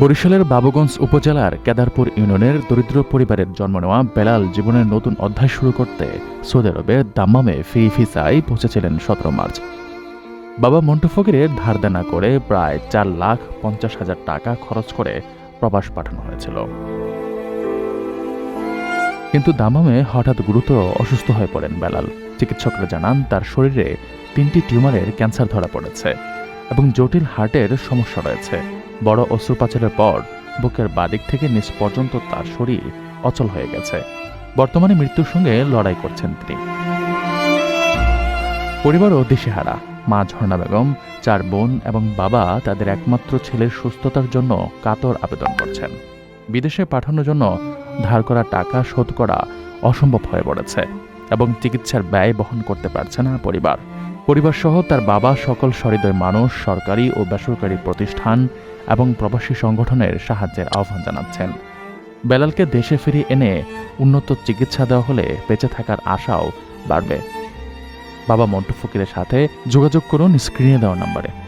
বরিশালের বাবুগঞ্জ উপজেলার কেদারপুর ইউনিয়নের দরিদ্র পরিবারের জন্ম নেওয়া বেলাল জীবনের নতুন অধ্যায় শুরু করতে সৌদি আরবের দাম্মামে ফ্রি ভিসায় পৌঁছেছিলেন সতেরো মার্চ। বাবা মন্টু ফকিরের ধার দেনা করে প্রায় চার লাখ পঞ্চাশ হাজার টাকা খরচ করে প্রবাস পাঠানো হয়েছিল। কিন্তু দামামে হঠাৎ গুরুতর অসুস্থ হয়ে পড়েন বেলাল। চিকিৎসকরা জানান, তার শরীরে তিনটি টিউমারের ক্যান্সার ধরা পড়েছে। এবং জটিল হার্টের সমস্যা রয়েছে। বড় অস্ত্রোপচারের পর বুকের বাদিক থেকে নিচ পর্যন্ত তার শরীর অচল হয়ে গেছে। বর্তমানে মৃত্যুর সঙ্গে লড়াই করছেন তিনি। পরিবারও দিশেহারা, মা ঝর্ণা বেগম, চার বোন এবং বাবা তাদের একমাত্র ছেলের সুস্থতার জন্য কাতর আবেদন করছেন। বিদেশে পাঠানোর জন্য ধার করা টাকা শোধ করা অসম্ভব হয়ে পড়েছে এবং চিকিৎসার ব্যয় বহন করতে পারছে না পরিবার। পরিবার সহ তার বাবা সকল সহৃদয় মানুষ, সরকারি ও বেসরকারি প্রতিষ্ঠান এবং প্রবাসী সংগঠনের সাহায্যের আহ্বান জানাচ্ছেন। বেলালকে দেশে ফিরে এনে উন্নত চিকিৎসা দেওয়া হলে বেঁচে থাকার আশাও বাড়বে। বাবা মন্টু ফকিরের সাথে যোগাযোগ করুন স্ক্রিনে দেওয়া নম্বরে।